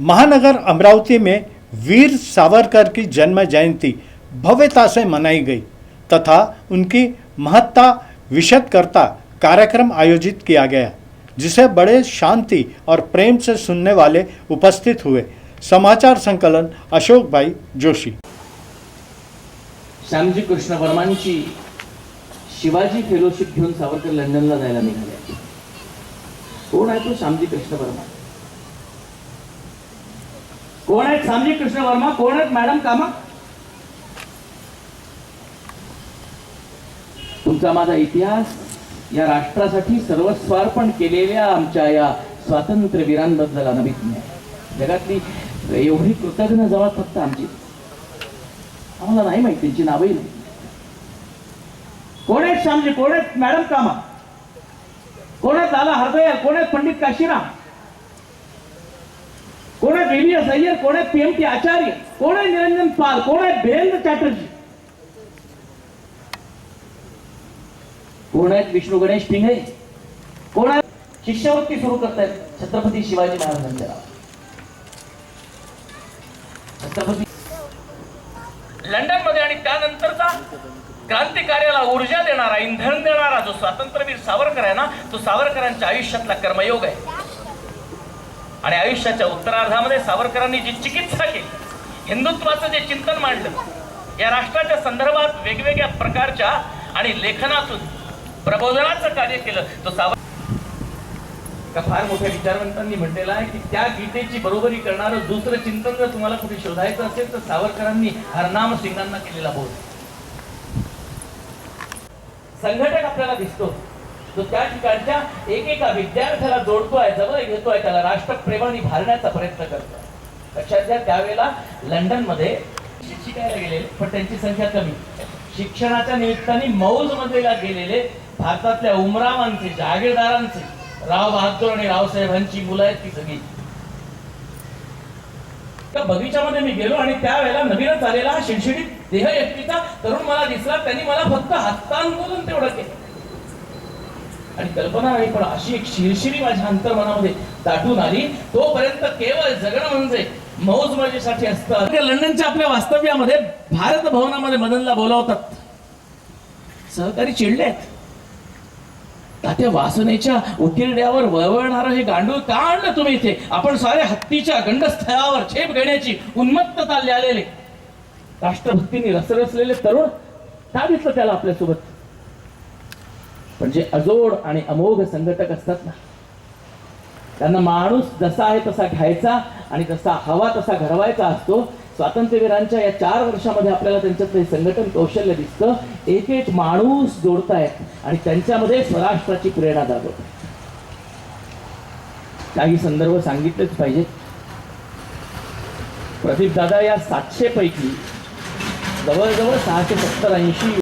महानगर अमरावती में वीर सावरकर की जन्म जयंती भव्यता से मनाई गई तथा उनकी महत्ता विशद करता कार्यक्रम आयोजित किया गया, जिसे बड़े शांति और प्रेम से सुनने वाले उपस्थित हुए। समाचार संकलन अशोक भाई जोशी। श्यामजी कृष्ण वर्मांची शिवाजी फेलोशिप घेऊन सावरकर लंडनला जायला निघाले. कोण आहे तो? श्यामजी कृष्ण वर्मा. कोण आहेत सामजी कृष्ण वर्मा कोण आहेत मॅडम कामा? तुमचा माझा इतिहास या राष्ट्रासाठी सर्वस्वार्पण केलेल्या आमच्या या स्वातंत्र्य वीरांबद्दल अनभिज्ञ आहे. जगातली एवढी कृतज्ञ जवळ फक्त आमची. आम्हाला नाही माहिती त्यांची नावही नाही. कोण आहेत श्यामजी कोण आहेत मॅडम कामा? कोण आहेत लाला हरदयाल कोण आहेत पंडित काशीराम? कोण आहेत एलियस अय्यर कोण आहेत पीएमटी आचार्य कोण आहे निरंजन पाल कोण आहेत वीरेंद्र चॅटर्जी? कोण आहेत विष्णू गणेश पिंगे कोण आहेत शिष्यवृत्ती सुरू करतायत छत्रपती शिवाजी महाराजांच्या. छत्रपती लंडनमध्ये आणि त्यानंतरचा क्रांतिकार्याला ऊर्जा देणारा इंधन देणारा जो स्वातंत्र्यवीर सावरकर आहे ना तो सावरकरांच्या आयुष्यातला कर्मयोग आहे. आणि आयुष्याच्या उत्तरार्धामध्ये सावरकरांनी जी चिकित्सा केली हिंदुत्वाचं जे चिंतन मांडलं या राष्ट्राच्या संदर्भात वेगवेगळ्या प्रकारच्या आणि लेखनातून प्रबोधनाचं कार्य केलं तो सावर का फार मोठ्या विचारवंतांनी म्हटलेलं आहे की त्या गीतेची बरोबरी करणारं दुसरं चिंतन जर तुम्हाला कुठे शोधायचं असेल तर सावरकरांनी हरनाम सिंगांना केलेला बोध. संघटक आपल्याला दिसतो. तो त्या ठिकाणच्या एकेका विद्यार्थ्याला जोडतोय जवळ घेतोय त्याला राष्ट्रप्रेमाने भारण्याचा प्रयत्न करतोय. लक्षात घ्या त्यावेळेला लंडनमध्ये गेलेले पण त्यांची संख्या कमी. शिक्षणाच्या निमित्ताने मौजमध्ये गेलेले भारतातल्या उमरावांचे जागीरदारांचे राव बहादूर आणि रावसाहेबांची मुलं आहेत ती सगळी. त्या बगीच्यामध्ये मी गेलो आणि त्यावेळेला नवीनच आलेला हा शिडशिडीत देह व्यक्तीचा तरुण मला दिसला त्यांनी मला फक्त हस्तांदोलन तेवढं केलं. आणि कल्पना आली पण अशी एक शिरशिरी माझ्या अंतर्मनामध्ये दाटून आली. तोपर्यंत केवळ जगणं म्हणजे मौज मजेसाठी असतं. ते लंडनच्या आपल्या वास्तव्यामध्ये भारत भवनामध्ये मदनला बोलावतात. सहकारी चिडले त्या तात्या वासनेच्या उकिरड्यावर वळवळणारं हे गांडूळ का आणलं तुम्ही इथे? आपण सारे हत्तीच्या गंडस्थळावर छेप घेण्याची उन्मत्तता आलेले राष्ट्रभक्तीने रसरसलेले तरुण का घेतलं त्याला आपल्यासोबत? पण जे अजोड आणि अमोघ संघटक असतात ना. त्यांना माणूस जसा आहे तसा घ्यायचा आणि जसा हवा तसा घडवायचा असतो. स्वातंत्र्यवीरांच्या या चार वर्षामध्ये आपल्याला त्यांच्यात हे संघटन कौशल्य दिसतं. एक एक माणूस जोडतायत आणि त्यांच्यामध्ये स्वराष्ट्राची प्रेरणा जागवत काही संदर्भ सांगितलेच पाहिजेत. प्रदीप दादा या सातशे पैकी जवळजवळ सहाशे सत्तर ऐंशी